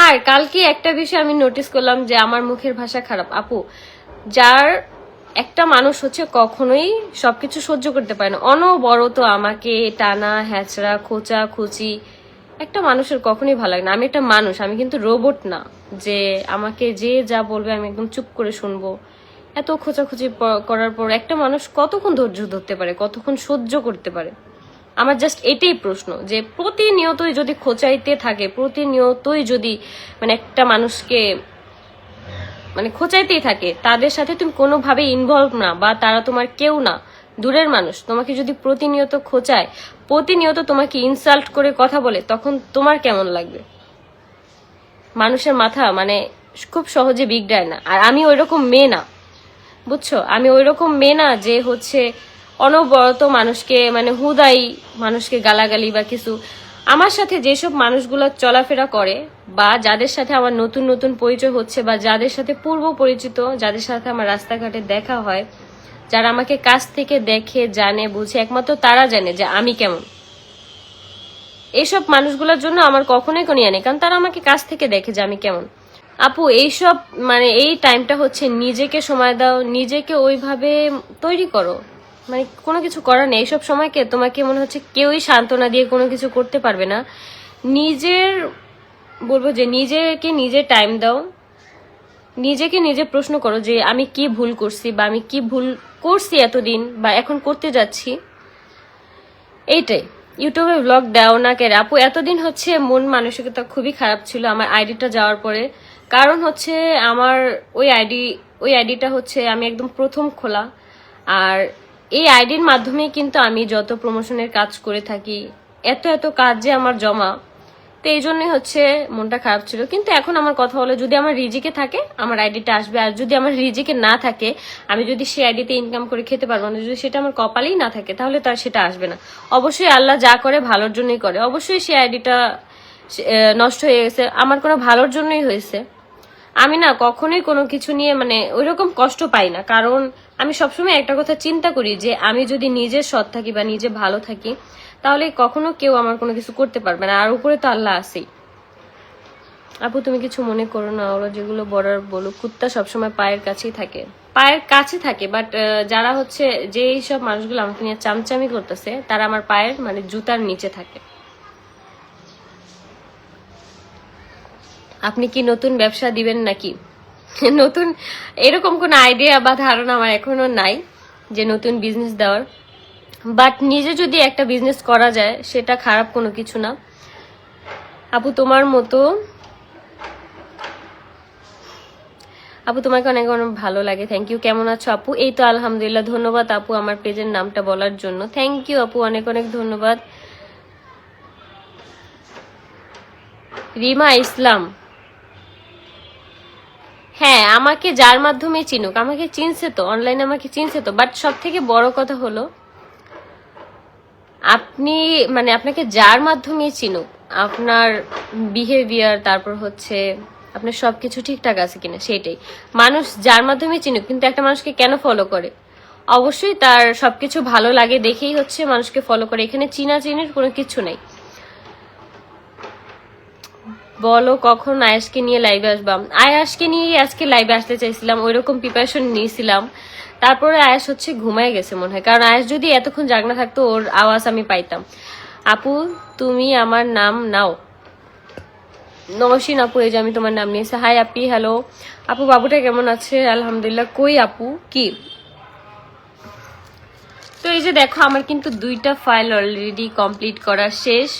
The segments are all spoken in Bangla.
আর কালকে একটা বিষয় আমি নোটিস করলাম যে আমার মুখের ভাষা খারাপ। আপু, যার একটা মানুষ হচ্ছে কখনোই সবকিছু সহ্য করতে পারে না। অনবরত আমাকে টানা, হ্যাচড়া, খোঁচা, খুচি, একটা মানুষের কখনোই ভালো লাগে না। আমি একটা মানুষ, আমি কিন্তু রোবট না যে আমাকে যে যা বলবে আমি একদম চুপ করে শুনব। এত খোঁচাখুচি করার পর একটা মানুষ কতক্ষণ ধৈর্য ধরতে পারে, কতক্ষণ সহ্য করতে পারে? আমার জাস্ট এটাই প্রশ্ন, যে প্রতিনিয়তই যদি খোঁচাইতে থাকে, প্রতিনিয়তই যদি মানে একটা মানুষকে মানে খোঁচাইতেই থাকে, তাদের সাথে তুমি কোনোভাবে ইনভলভ না বা তারা তোমার কেউ না, দূরের মানুষ, তোমাকে যদি প্রতিনিয়ত খোঁচায়, প্রতিনিয়ত তোমাকে ইনসাল্ট করে কথা বলে, তখন তোমার কেমন লাগবে? মানুষের মাথা মানে খুব সহজে বিগড়ায় না। আর আমি ওইরকম মেয়ে না, বুঝছ? আমি ওইরকম মেয়ে না যে হচ্ছে অনবরত মানুষকে মানে হুদাই মানুষকে গালাগালি বা কিছু। আমার সাথে যেসব মানুষগুলো চলাফেরা করে বা যাদের সাথে আমার নতুন নতুন পরিচয় হচ্ছে বা যাদের সাথে পূর্ব পরিচিত, যাদের সাথে আমার রাস্তাঘাটে দেখা হয়, যারা আমাকে কাছ থেকে দেখে, জানে, বুঝে, একমাত্র তারা জানে যে আমি কেমন। এইসব মানুষগুলোর জন্য আমার কখনোই কোনো ইয়ে নেই, কারণ তারা আমাকে কাছ থেকে দেখে যে আমি কেমন। আপু, এইসব মানে এই টাইমটা হচ্ছে নিজেকে সময় দাও, নিজেকে ওইভাবে তৈরি করো। মানে কোনো কিছু করার নেই। এইসব সময়কে তোমাকে মনে হচ্ছে কেউই সান্ত্বনা দিয়ে কোনো কিছু করতে পারবে না। নিজের, বলব যে নিজেকে নিজে টাইম দাও। নিজেকে নিজে প্রশ্ন করো যে আমি কি ভুল করছি বা আমি কি ভুল করছি এতদিন বা এখন করতে যাচ্ছি। এইটাই। ইউটিউবে ব্লগ দাও না কেন? আপু, এতদিন হচ্ছে মন মানসিকতা খুবই খারাপ ছিল আমার আইডিটা যাওয়ার পরে। কারণ হচ্ছে আমার ওই আইডি ওই আইডিটা হচ্ছে আমি একদম প্রথম খোলা। আর এই আইডির মাধ্যমে কিন্তু আমি যত প্রমোশনের কাজ করে থাকি, এত এত কাজ যে আমার জমা, তো এই জন্যই হচ্ছে মনটা খারাপ ছিল। কিন্তু এখন আমার কথা হলো, যদি আমার রিজিকে থাকে, আমার আইডিটা আসবে। আর যদি আমার রিজিকে না থাকে, আমি যদি সেই আইডিতে ইনকাম করে খেতে পারব না, যদি সেটা আমার কপালেই না থাকে, তাহলে তার সেটা আসবে না। অবশ্যই আল্লাহ যা করে, ভালোর জন্যই করে। অবশ্যই সেই আইডিটা নষ্ট হয়ে গেছে। আমার কোনো ভালোর জন্যই হয়েছে। আমি না কখনোই কোনো কিছু নিয়ে মানে ওইরকম কষ্ট পাই না। কারণ আমি সবসময় একটা কথা চিন্তা করি যে আমি যদি নিজে সৎ থাকি বা নিজে ভালো থাকি, তাহলে কখনো কেউ আমার কোনো কিছু করতে পারবে না। আর উপরে তো আল্লাহ আছেই। আপু, তুমি কিছু মনে করো না, ওরা যেগুলো বলার বলো কুত্তা সবসময় পায়ের কাছেই থাকে। পায়ের কাছে থাকে বাট যারা হচ্ছে যে সব মানুষগুলো আমাকে নিয়ে চামচামি করতেছে, তারা আমার পায়ের মানে জুতার নিচে থাকে। আপনি কি নতুন ব্যবসা দিবেন নাকি? নতুন, এরকম কোনো আইডিয়া বা ধারণা আমার এখনও নাই যে নতুন বিজনেস দেওয়ার। বাট নিজে যদি একটা বিজনেস করা যায়, সেটা খারাপ কোনো কিছু না। আপু, তোমার মতো, আপু, তোমাকে অনেক অনেক ভালো লাগে। থ্যাংক ইউ কেমন আছো আপু? এই তো আলহামদুলিল্লাহ। ধন্যবাদ আপু আমার পেজের নামটা বলার জন্য। থ্যাংক ইউ আপু, অনেক অনেক ধন্যবাদ। রিমা ইসলাম। হ্যাঁ আমাকে যার মাধ্যমে চিনুক। আমাকে চিনছে তো অনলাইনে আমাকে চিনছে তো। বাট সব থেকে বড় কথা হলো, আপনি মানে আপনাকে যার মাধ্যমে চিনুক, আপনার বিহেভিয়ার তারপর হচ্ছে আপনার সবকিছু ঠিকঠাক আছে কিনা সেটাই মানুষ যার মাধ্যমে চিনুক, কিন্তু একটা মানুষকে কেন ফলো করে? অবশ্যই তার সবকিছু ভালো লাগে দেখেই হচ্ছে মানুষকে ফলো করে। এখানে চিনা চিনির কোনো কিছু নাই। বলো, কখন আয়াসকে নিয়ে লাইভে আসবাম আয়াসকে নিয়ে আজকে লাইভে আসতে চাইছিলাম, ওইরকম প্রিপারেশন নিয়েছিলাম। তারপরে আয়াস হচ্ছে ঘুমায় গেছে মনে হয়। কারণ আয়াস যদি এতক্ষণ জাগনা থাকতো, ওর আওয়াজ আমি পাইতাম। আপু, তুমি আমার নাম নাও। নমসিন আপু, এই যে আমি তোমার নাম নিয়েছি। হাই আপি হ্যালো আপু, বাবুটা কেমন আছে? আলহামদুলিল্লাহ, কই আপু? কি? তো এই যে দেখো, আমার কিন্তু দুইটা ফাইল অলরেডি কমপ্লিট করা শেষ।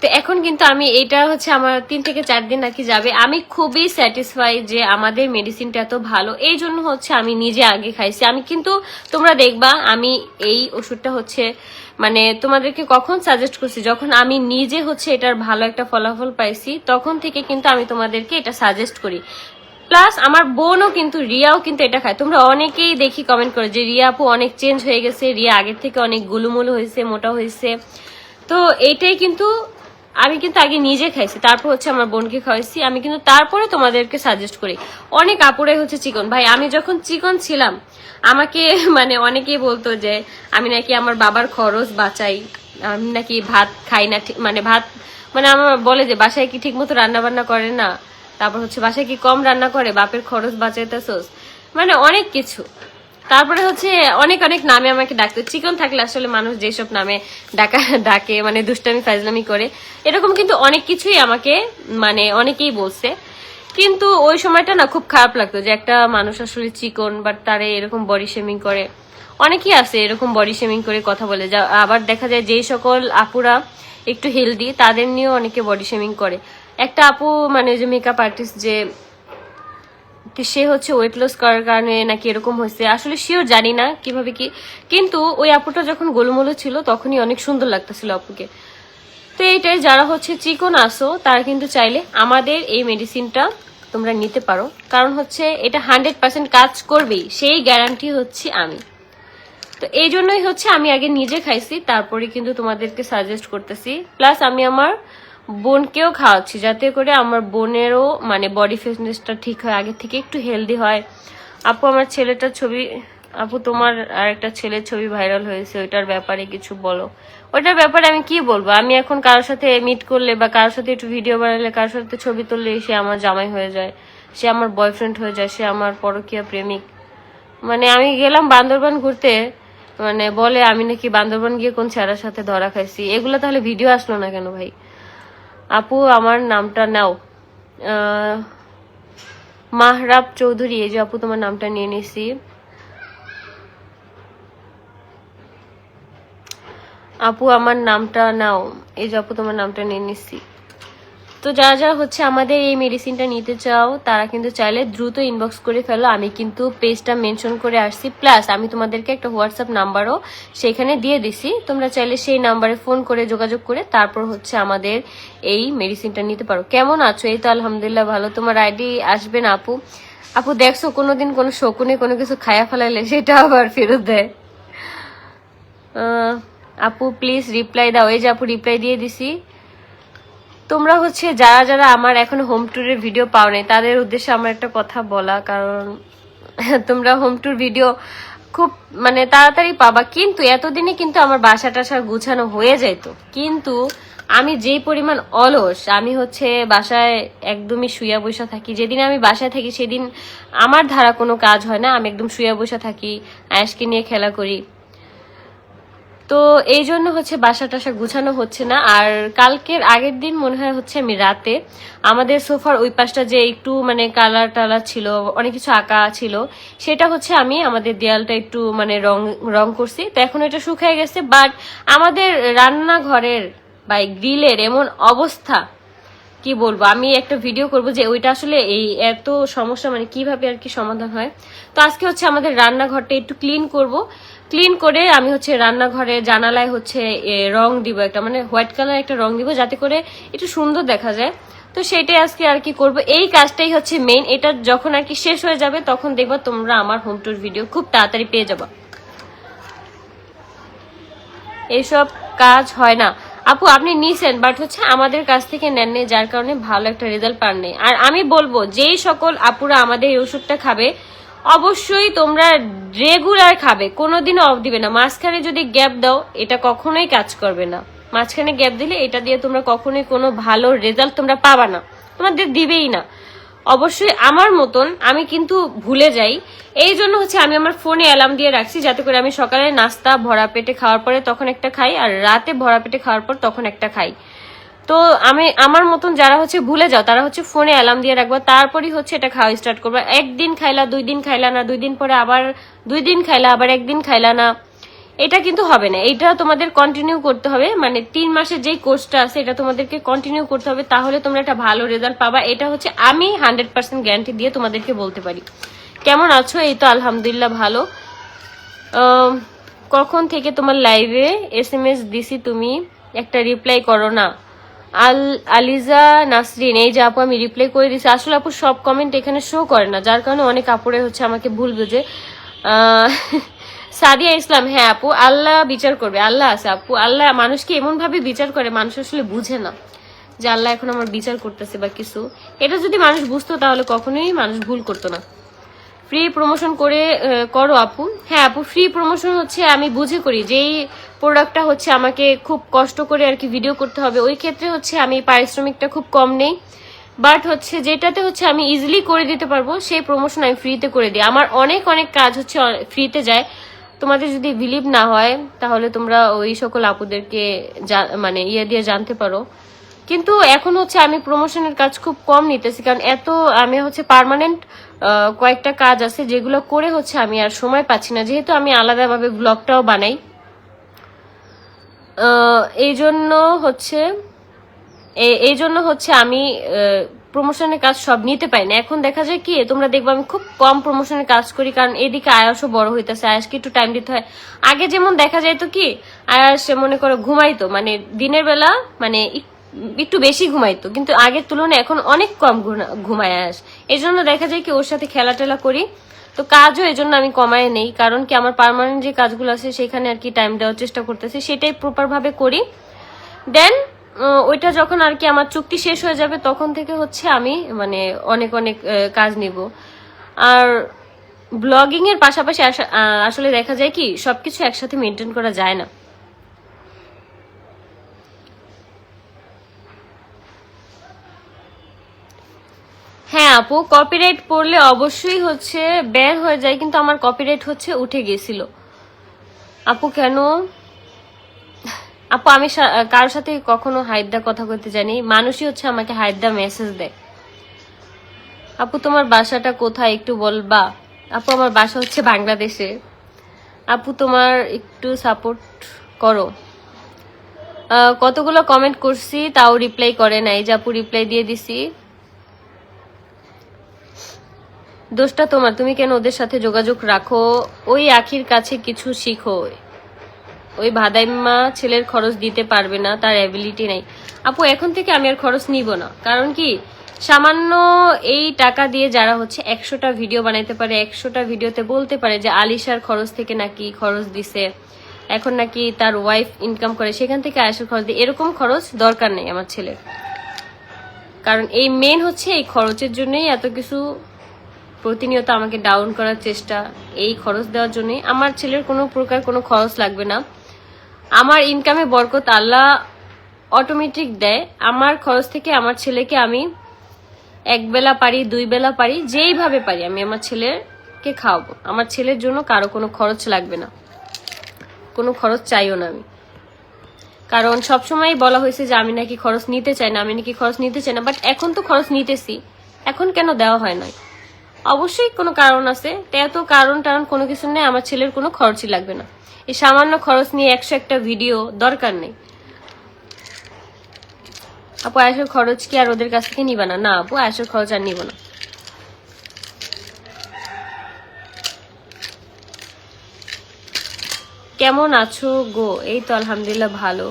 তো এখন কিন্তু আমি, এটা হচ্ছে আমার তিন থেকে চার দিন নাকি যাবে। আমি খুবই স্যাটিসফাই যে আমাদের মেডিসিনটা এত ভালো। এই জন্য হচ্ছে আমি নিজে আগে খাইছি। আমি কিন্তু, তোমরা দেখবা, আমি এই ওষুধটা হচ্ছে মানে তোমাদেরকে কখন সাজেস্ট করছি, যখন আমি নিজে হচ্ছে এটার ভালো একটা ফলাফল পাইছি, তখন থেকে কিন্তু আমি তোমাদেরকে এটা সাজেস্ট করি। প্লাস আমার বোনও কিন্তু, রিয়াও কিন্তু এটা খায়। তোমরা অনেকেই দেখি কমেন্ট করো যে, রিয়া আপু অনেক চেঞ্জ হয়ে গেছে। রিয়া আগের থেকে অনেক গুলুমুলু হয়েছে, মোটা হয়েছে। তো এইটাই কিন্তু আমি কিন্তু আগে নিজে খাইছি, তারপর হচ্ছে আমার বোনকে খাওয়াইছি, আমি কিন্তু তারপরে তোমাদেরকে সাজেস্ট করি। অনেক আপুরাই হচ্ছে চিকন। ভাই, আমি যখন চিকন ছিলাম, আমাকে মানে অনেকেই বলতো যে, আমি নাকি আমার বাবার খরচ বাঁচাই, আমি নাকি ভাত খাই না মানে ভাত মানে আমার বলে যে, বাসায় কি ঠিক মতো রান্না বান্না করে না? তারপর হচ্ছে, বাসায় কি কম রান্না করে? বাপের খরচ বাঁচাইতেছোস? মানে অনেক কিছু। তারপরে হচ্ছে অনেক অনেক নামে আমাকে ডাকতো। চিকন থাকলে আসলে মানুষ যেসব নামে ডাকা, ডাকে মানে দুষ্টামি, ফাজলামি করে, এরকম কিন্তু অনেক কিছুই আমাকে মানে অনেকেই বলছে। কিন্তু ওই সময়টা না খুব খারাপ লাগতো যে একটা মানুষ আসলে চিকন বাট তারে এরকম বডি শেমিং করে। অনেকেই আছে এরকম বডি শেমিং করে কথা বলে। যা, আবার দেখা যায় যেই সকল আপুরা একটু হেলদি তাদের নিয়েও অনেকে বডি শেমিং করে। একটা আপু মানে যে মেকআপ আর্টিস্ট যে সে হচ্ছে ওয়েট লস করার কারণে নাকি এরকম হয়েছে, আসলে শিওর জানি না কীভাবে কি, কিন্তু ওই আপুটা যখন গোলমোলো ছিল তখনই অনেক সুন্দর লাগতেছিল আপুকে। তো এইটাই যারা হচ্ছে চিকন আসো তারা কিন্তু চাইলে আমাদের এই মেডিসিনটা তোমরা নিতে পারো। কারণ হচ্ছে এটা হান্ড্রেড পার্সেন্ট কাজ করবেই, সেই গ্যারান্টি হচ্ছে আমি। তো এই জন্যই হচ্ছে আমি আগে নিজে খাইছি, তারপরে কিন্তু তোমাদেরকে সাজেস্ট করতেছি। প্লাস আমি আমার বোনকেও খাওয়াচ্ছি, যাতে করে আমার বোনেরও মানে বডি ফিটনেসটা ঠিক হয়, আগে থেকে একটু হেলদি হয়। আপু, আমার ছেলেটার ছবি, আপু, তোমার আর একটা ছেলের ছবি ভাইরাল হয়েছে, ওইটার ব্যাপারে কিছু বলো। ওইটার ব্যাপারে আমি কি বলব? আমি এখন কারোর সাথে মিট করলে বা কারোর সাথে একটু ভিডিও বানালে, কারোর সাথে ছবি তুললে সে আমার জামাই হয়ে যায়, সে আমার বয়ফ্রেন্ড হয়ে যায়, সে আমার পরকীয়া প্রেমিক। মানে আমি গেলাম বান্দরবান ঘুরতে মানে বলে আমি নাকি বান্দরবান গিয়ে কোন ছেলের সাথে ধরা খাইছি। এগুলো তাহলে ভিডিও আসলো না কেন ভাই? আপু, আমার নামটা নাও। মাহরাব চৌধুরী, এই যে আপু, তোমার নামটা নিয়ে নিছি। আপু, আমার নামটা নাও। এই যে আপু, তোমার নামটা নিয়ে নিচ্ছি তো যারা যারা হচ্ছে আমাদের এই মেডিসিনটা নিতে চাও, তারা কিন্তু চাইলে দ্রুত ইনবক্স করে ফেলো। আমি কিন্তু পেজটা মেনশন করে আসছি। প্লাস আমি তোমাদেরকে একটা হোয়াটসঅ্যাপ নাম্বারও সেখানে দিয়ে দিছি। তোমরা চাইলে সেই নাম্বারে ফোন করে যোগাযোগ করে তারপর হচ্ছে আমাদের এই মেডিসিনটা নিতে পারো। কেমন আছো? এই তো আলহামদুলিল্লাহ ভালো। তোমার আইডি আসবে না, আপু? আপু, দেখছ, কোনোদিন কোনো শকুনে কোনো কিছু খায়া ফেলাইলে সেটা আবার ফেরত দেয়। আপু প্লিজ রিপ্লাই দাও। এই যে আপু রিপ্লাই দিয়ে দিছি। তোমরা হচ্ছে যারা যারা আমার এখন হোম ট্যুরের ভিডিও পাও নাই তাদের উদ্দেশ্যে আমার একটা কথা বলা, কারণ তোমরা হোম ট্যুর ভিডিও খুব মানে তাড়াতাড়ি পাবা, কিন্তু এতদিনে কিন্তু আমার বাসা টাসা গুছানো হয়ে যেত কিন্তু আমি যেই পরিমাণ অলস, আমি হচ্ছে বাসায় একদমই শুয়া বসা থাকি। যেদিন আমি বাসায় থাকি, সেদিন আমার ধারা কোনো কাজ হয় না, আমি একদম শুয়া বসা থাকি, আয়াসকে নিয়ে খেলা করি। তো এই জন্য হচ্ছে বাসা টাসা গুছানো হচ্ছে না। আর কালকের আগের দিন মনে হয় হচ্ছে আমি রাতে আমাদের সোফার ওই পাশটা যে একটু মানে কালার টালার ছিল, অনেক কিছু আঁকা ছিল, সেটা হচ্ছে আমি আমাদের দেয়ালটা একটু মানে রং রং করছি। তো এখন এটা শুকিয়ে গেছে বাট আমাদের রান্নাঘরের বা গ্রিলের এমন অবস্থা, কি বলব? আমি একটা ভিডিও করব যে ওইটা আসলে এই এত সমস্যা মানে কীভাবে আর কি সমাধান হয়। তো আজকে হচ্ছে আমাদের রান্নাঘরটা একটু ক্লিন করব। ক্লিন করে আমি হচ্ছে রান্নাঘরে জানালায় হচ্ছে রং দিব একটা মানে হোয়াইট কালার একটা রং দিব যাতে করে একটু সুন্দর দেখা যায়। তো সেটাই আজকে আর কি করব। এই কাজটাই হচ্ছে মেইন এটা যখন আর কি শেষ হয়ে যাবে তখন দেখবা তোমরা আমার হোম টুর ভিডিও খুব তাড়াতাড়ি পেয়ে যাবা। এইসব কাজ হয় না। আপু, আপনি নিছেন বাট হচ্ছে আমাদের কাছ থেকে নেননি যার কারণে ভালো একটা রেজাল্ট পাননি আর আমি বলব, যেই সকল আপুরা আমাদের এই ওষুধটা খাবে অবশ্যই তোমরা রেগুলার খাবে, কোনোদিনও অফ দিবে না। মাঝখানে যদি গ্যাপ দাও, এটা কখনোই কাজ করবে না। মাঝখানে গ্যাপ দিলে এটা দিয়ে তোমরা কখনোই কোনো ভালো রেজাল্ট তোমরা পাবা না। তোমাদের দিবেই না। অবশ্যই আমার মতন আমি কিন্তু ভুলে যাই। এই জন্য হচ্ছে আমি আমার ফোনে অ্যালার্ম দিয়ে রাখছি, যাতে করে আমি সকালে নাস্তা, ভরা পেটে খাওয়ার পরে তখন একটা খাই, আর রাতে ভরা পেটে খাওয়ার পর তখন একটা খাই। তো আমি, আমার মতন যারা হচ্ছে ভুলে যাও, তারা হচ্ছে ফোনে অ্যালার্ম দিয়ে রাখবা, তারপরই হচ্ছে এটা খাওয়া স্টার্ট করবা। একদিন খাইলা, দুই দিন খাইলা না, দুই দিন পরে আবার, দুই দিন খাইলা, আবার একদিন খাইলা না, এটা কিন্তু হবে না। এটা তোমাদের কন্টিনিউ করতে হবে মানে তিন মাসের যেই কোর্সটা আছে, এটা তোমাদেরকে কন্টিনিউ করতে হবে, তাহলে তোমরা একটা ভালো রেজাল্ট পাবা। এটা হচ্ছে আমি হান্ড্রেড পার্সেন্ট গ্যারান্টি দিয়ে তোমাদেরকে বলতে পারি। কেমন আছো? এই তো আলহামদুলিল্লাহ ভালো। কখন থেকে তোমার লাইভে এস এম এস দিছি তুমি? একটা রিপ্লাই করো না। আল আলিজা নাসরিন, এই যে আপু আমি রিপ্লাই করে দিছি। আসলে আপু সব কমেন্ট এখানে শো করে না, যার কারণে অনেক আপুরে হচ্ছে আমাকে ভুল বুঝে। সাদিয়া ইসলাম হ্যাঁ আপু, আল্লাহ বিচার করবে, আল্লাহ আছে আপু। আল্লাহ মানুষকে এমন ভাবে বিচার করে, মানুষ আসলে বুঝে না যে আল্লাহ এখন আমার বিচার করতেছে বা কিছু। এটা যদি মানুষ বুঝতো তাহলে কখনোই মানুষ ভুল করতো না। ফ্রি প্রমোশন করে করো আপু। হ্যাঁ আপু ফ্রি প্রমোশন হচ্ছে আমি বুঝে করি যেই প্রোডাক্টটা হচ্ছে আমাকে খুব কষ্ট করে আর কি ভিডিও করতে হবে, ওই ক্ষেত্রে হচ্ছে আমি পারিশ্রমিকটা খুব কম নেই। বাট হচ্ছে যেটাতে হচ্ছে আমি ইজিলি করে দিতে পারব, সেই প্রমোশন আমি ফ্রিতে করে দিই। আমার অনেক অনেক কাজ হচ্ছে ফ্রিতে যায়। তোমাদের যদি বিলিভ না হয়, তাহলে তোমরা ওই সকল আপুদেরকে মানে ইয়ে দিয়ে জানতে পারো। কিন্তু এখন হচ্ছে আমি প্রমোশনের কাজ খুব কম নিতেছি, কারণ এত আমি হচ্ছে পার্মানেন্ট কয়েকটা কাজ আছে যেগুলো করে হচ্ছে আমি আর সময় পাচ্ছি না। যেহেতু আমি আলাদাভাবে ব্লগটাও বানাই এই জন্য হচ্ছে এই জন্য হচ্ছে আমি প্রমোশনের কাজ সব নিতে পারি না। এখন দেখা যায় কি, তোমরা দেখব আমি খুব কম প্রমোশনের কাজ করি, কারণ এদিকে আয়াসও বড় হইতেছে, আয়াসকে একটু টাইম দিতে হয়। আগে যেমন দেখা যাইতো কি, আয়াস মনে করো ঘুমাইতো মানে দিনের বেলা মানে একটু বেশি ঘুমাইতো কিন্তু আগের তুলনায় এখন অনেক কম ঘুমায় আয়াস এই জন্য দেখা যায় কি ওর সাথে খেলা টেলা করি। তো কাজও এই জন্য আমি কমায় নেই, কারণ কি আমার পার্মানেন্ট যে কাজগুলো আছে সেখানে আর কি টাইম দেওয়ার চেষ্টা করতেছি, সেটাই প্রপার ভাবে করি। দেন ওইটা যখন আর কি আমার চুক্তি শেষ হয়ে যাবে তখন থেকে হচ্ছে আমি মানে অনেক অনেক কাজ নিব। আর ব্লগিং এর পাশাপাশি আসলে দেখা যায় কি সবকিছু একসাথে মেনটেন করা যায় না। হ্যাঁ আপু কপিরাইট পড়লে অবশ্যই হচ্ছে বের হয়ে যায়, কিন্তু আমার কপিরাইট হচ্ছে উঠে গেছিল আপু, কেন? আপু, আমি কারোর সাথে কখনো হাইদা কথা বলতে জানি, মানুষই হচ্ছে আমাকে হাইদা মেসেজ দেয়। আপু, তোমার বাসাটা কোথায় একটু বলবা? আপু, আমার বাসা হচ্ছে বাংলাদেশে। আপু, তোমার একটু সাপোর্ট করো। কতগুলো কমেন্ট করছি, তাও রিপ্লাই করে নাই। যে আপু রিপ্লাই দিয়ে দিছি। দোষটা তোমার। তুমি কেন ওদের সাথে যোগাযোগ রাখো? ওই আখির কাছে কিছু শিখো। ওই ভাদাইম্মা ছেলের খরচ দিতে পারবে না, তার অ্যাবিলিটি নাই। আপু, এখন থেকে আমি আর খরচ নিব না। কারণ কি? সামান্য এই টাকা দিয়ে যারা হচ্ছে একশোটা ভিডিও বানাইতে পারে, একশোটা ভিডিওতে বলতে পারে যে আলিশার খরচ থেকে নাকি খরচ দিছে, এখন নাকি তার ওয়াইফ ইনকাম করে, সেখান থেকে আয়সার খরচ দিয়ে এরকম খরচ দরকার নেই আমার ছেলের। কারণ এই মেন হচ্ছে এই খরচের জন্যই এত কিছু প্রতিনিয়ত আমাকে ডাউন করার চেষ্টা, এই খরচ দেওয়ার জন্যই আমার ছেলের কোনো প্রকার কোনো খরচ লাগবে না। আমার ইনকামে বরকত আল্লাহ অটোমেটিক দেয়। আমার খরচ থেকে আমার ছেলেকে আমি এক বেলা পারি, দুই বেলা পারি, যেইভাবে পারি আমি আমার ছেলেকে খাওয়াবো। আমার ছেলের জন্য কারও কোনো খরচ লাগবে না। কোনো খরচ চাইও না আমি। কারণ সবসময় বলা হয়েছে যে আমি নাকি খরচ নিতে চাই না, আমি নাকি খরচ নিতে চাই না বাট এখন তো খরচ নিতেছি। এখন কেন দেওয়া হয় না অবশ্যই কোনো কারণ আছে। এত কারণ টারণ কোনো কিছু নেই, আমার ছেলের কোনো খরচই লাগবে না। এই সামান্য খরচ নিয়ে একশো একটা ভিডিও দরকার নেই। আপু, আয়সের খরচ কি আর ওদের কাছ থেকে নিবা না? না আপু, আয়সের খরচ আর নিব না। কেমন আছো গো? এই তো আলহামদুলিল্লাহ ভালো।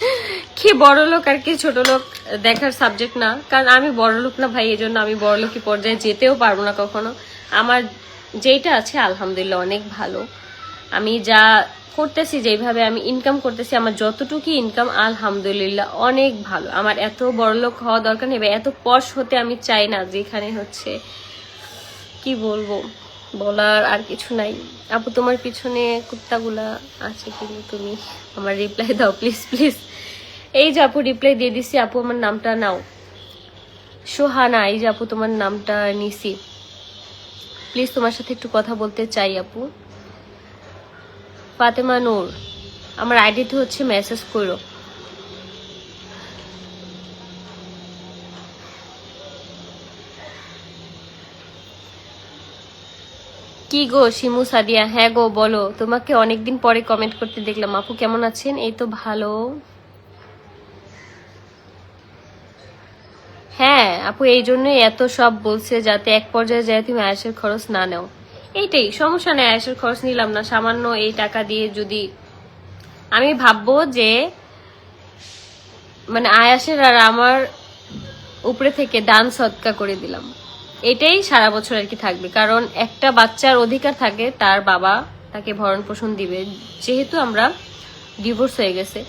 কি বড় লোক আর কি ছোট লোক দেখার সাবজেক্ট না। কারণ আমি বড় লোক না ভাই এই জন্য আমি বড় লোকই পর্যায়ে যেতেও পারব না কখনো। আমার যেইটা আছে, আলহামদুলিল্লাহ অনেক ভালো। আমি যা করতেছি যেভাবে আমি ইনকাম করতেছি, আমার যতটুকু ইনকাম আলহামদুলিল্লাহ অনেক ভালো। আমার এত বড় লোক হওয়া দরকার নেই এত পশ হতে আমি চাই না, যেখানে হচ্ছে, কি বলব, বলার আর কিছু নাই। আপু, তোমার পিছনে কুত্তাগুলা আছে কিন্তু তুমি? আমার রিপ্লাই দাও প্লিজ প্লিজ এই যে আপু রিপ্লাই দিয়ে দিছি, আপু আমার নামটা নাও। সোহানা, এই যে আপু তোমার নামটা নিছি। প্লিজ তোমার সাথে একটু কথা বলতে চাই, আপু। ফাতেমা নূর, আমার আইডিতে হচ্ছে মেসেজ করো। কি গো শিমু সাদিয়া? হ্যাঁ গো, বলো। তোমাকে অনেকদিন পরে কমেন্ট করতে দেখলাম। আপু কেমন আছেন? এই তো ভালো। হ্যাঁ আপু, এই জন্যই এত সব বলছে যাতে এক পর্যায়ে যায় তুমি আয়াসের খরচ না নাও। এইটাই, সমস্যা নেই আয়াসের খরচ নিলাম না, সামান্য এই টাকা দিয়ে যদি আমি ভাববো যে মানে আয়াসের আর আমার উপরে থেকে দান সৎকা করে দিলাম। এটাই সারা বছর আর কি থাকবে, কারণ একটা বাচ্চার অধিকার থাকে, তার বাবা তাকে ভরণ পোষণ দিবে। যেহেতু আমরা ডিভোর্স হয়ে গেছে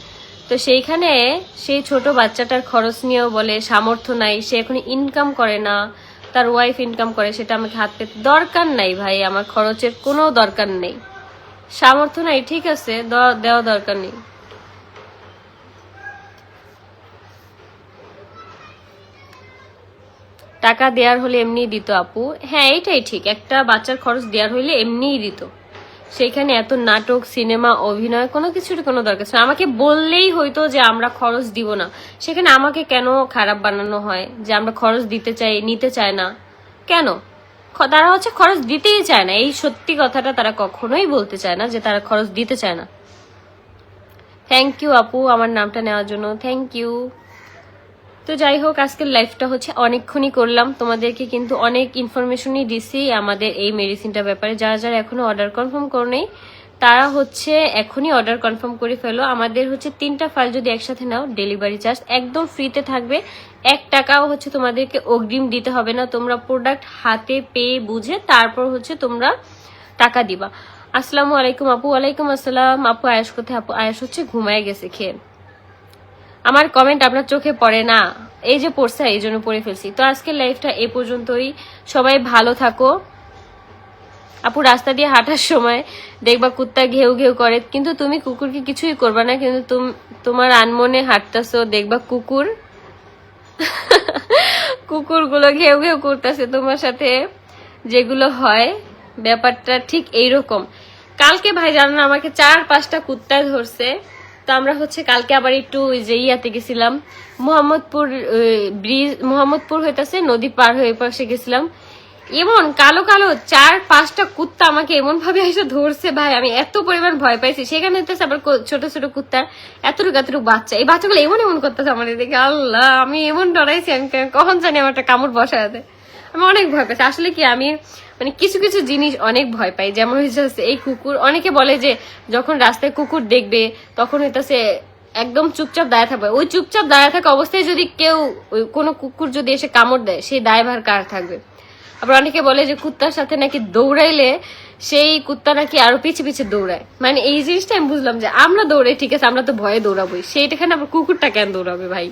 তো সেইখানে সেই ছোট বাচ্চাটার খরচ নিয়েও বলে, সামর্থ্য নাই, সে এখন ইনকাম করে না, তার ওয়াইফ ইনকাম করে, সেটা আমাকে হাত পেতে দরকার নাই ভাই, আমার খরচের কোনো দরকার নেই। সামর্থ্য নাই, ঠিক আছে দেওয়া- দরকার নেই। টাকা দেওয়ার হলে এমনিই দিত আপু। হ্যাঁ এইটাই ঠিক, একটা বাচ্চার খরচ দেওয়ার হলে এমনিই দিত। সেইখানে এত নাটক, সিনেমা, অভিনয়, কোনো কিছুর কোনো দরকার ছিল আমাকে বললেই হয়তো যে আমরা খরচ দিব না। সেখানে আমাকে কেন খারাপ বানানো হয়? যে আমরা খরচ দিতে চাই, নিতে চায় না। কেন? তারা হচ্ছে খরচ দিতেই চায় না। এই সত্যি কথাটা তারা কখনোই বলতে চায় না যে তারা খরচ দিতে চায় না। থ্যাংক ইউ আপু, আমার নামটা নেওয়ার জন্য। থ্যাংক ইউ তো যাই হোক, আজকের লাইফটা হচ্ছে অনেকক্ষণই করলাম। তোমাদেরকে কিন্তু অনেক ইনফরমেশনই দিছি আমাদের এই মেডিসিনটার ব্যাপারে। যারা যারা এখনও অর্ডার কনফার্ম করো তারা হচ্ছে এখনই অর্ডার কনফার্ম করে ফেলো। আমাদের হচ্ছে তিনটা ফাইল যদি একসাথে নাও ডেলিভারি চার্জ একদম ফ্রিতে থাকবে। এক টাকাও হচ্ছে তোমাদেরকে অগ্রিম দিতে হবে না। তোমরা প্রোডাক্ট হাতে পেয়ে বুঝে তারপর হচ্ছে তোমরা টাকা দিবা। আসসালামু আলাইকুম আপু। ওয়ালাইকুম আসসালাম। আপু, আয়াস কোথায়? আপু, আয়াস হচ্ছে ঘুমায় গেছে, খেয়ে। আমার কমেন্ট আপনার চোখে পড়ে না। এই যে পড়ছে, এই জন্য পড়ে ফেলছি। তো আজকের লাইফটা এ পর্যন্তই। সবাই ভালো থাকো। আপু, রাস্তা দিয়ে হাঁটার সময় দেখবা কুত্তা ঘেউ ঘেউ করে। কিন্তু তুমি কুকুরকে কিছুই করবা না। কিন্তু তুম- তোমার আনমনে হাঁটতেছো, দেখবা কুকুর। কুকুরগুলো ঘেউ ঘেউ করতেছে। তোমার সাথে যেগুলো হয়, ব্যাপারটা ঠিক এইরকম। কালকে ভাই জানো আমাকে চার পাঁচটা কুত্তা ধরছে। তো আমরা হচ্ছে কালকে আবার একটু ওই যে ইয়াতে গেছিলাম, মোহাম্মদপুর ব্রিজ, মোহাম্মদপুর হইতেছে, নদী পার হয়ে পাশে গেছিলাম। এমন কালো কালো চার পাঁচটা কুত্তা আমাকে এমন ভাবে এসে ধরছে ভাই, আমি এত পরিমাণ ভয় পাইছি। সেখানে হইতেছে আবার ছোট ছোট কুত্তা, এতটুকু এতটুকু বাচ্চা। এই বাচ্চাগুলো এমন এমন করতেছে আমাদের দেখে আল্লাহ, আমি এমন ডরাইছি, আমি কখন জানি আমার একটা কামড় বসাতে আমি অনেক ভয় পাইছি। আসলে কি আমি মানে কিছু কিছু জিনিস অনেক ভয় পাই যেমন হচ্ছে এই কুকুর, অনেকে বলে যে যখন রাস্তায় কুকুর দেখবে, তখন হইতাছে একদম চুপচাপ দাঁড়িয়ে থাকবে। ওই চুপচাপ দাঁড়িয়ে থাকা অবস্থায় যদি কেউ ওই কোনো কুকুর যদি এসে কামড় দেয়, সেই দায়ভার কার থাকবে? আবার অনেকে বলে যে কুত্তার সাথে নাকি দৌড়াইলে সেই কুত্তা নাকি আরও পিছে পিছে দৌড়ায়। মানে এই জিনিসটা আমি বুঝলাম যে আমরা দৌড়াই, ঠিক আছে, আমরা তো ভয়ে দৌড়াবোই। সেইটাখানে আবার কুকুরটা কেন দৌড়াবে ভাই?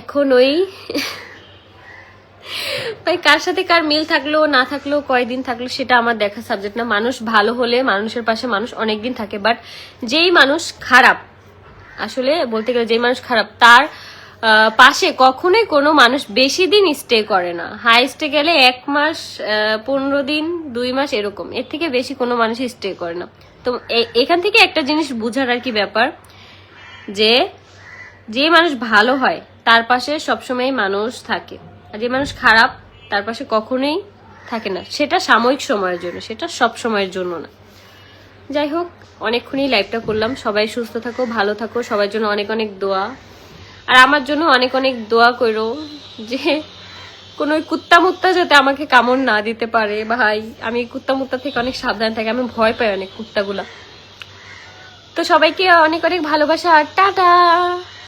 এখন ওই ভাই, কার সাথে কার মিল থাকল, না থাকল, কয়দিন থাকল, সেটা আমার দেখা সাবজেক্ট না। মানুষ ভালো হলে মানুষের পাশে মানুষ অনেকদিন থাকে বাট যেই মানুষ খারাপ, আসলে বলতে গেলে যেই মানুষ খারাপ, তার পাশে কখনোই কোনো মানুষ বেশি দিন স্টে করে না। হাইস্টে গেলে এক মাস পনেরো দিন, দুই মাস এরকম। এর থেকে বেশি কোনো মানুষ স্টে করে না। তো এখান থেকে একটা জিনিস বুঝার আর কি ব্যাপার, যে যে মানুষ ভালো হয়, তার পাশে সবসময় মানুষ থাকে। যে মানুষ খারাপ, তার পাশে কখনোই থাকে না। সেটা সাময়িক সময়ের জন্য, সেটা সব সময়ের জন্য না। যাই হোক, অনেকক্ষণই লাইভটা করলাম। সবাই সুস্থ থাকো, ভালো থাকো। সবার জন্য অনেক অনেক দোয়া। আর আমার জন্য অনেক অনেক দোয়া করো যে কোনো কুত্তা মুত্তা যাতে আমাকে কামড় না দিতে পারে। ভাই, আমি কুত্তা মুত্তা থেকে অনেক সাবধান থাকি, আমি ভয় পাই অনেক কুত্তাগুলা। তো সবাইকে অনেক অনেক ভালোবাসা। টাটা!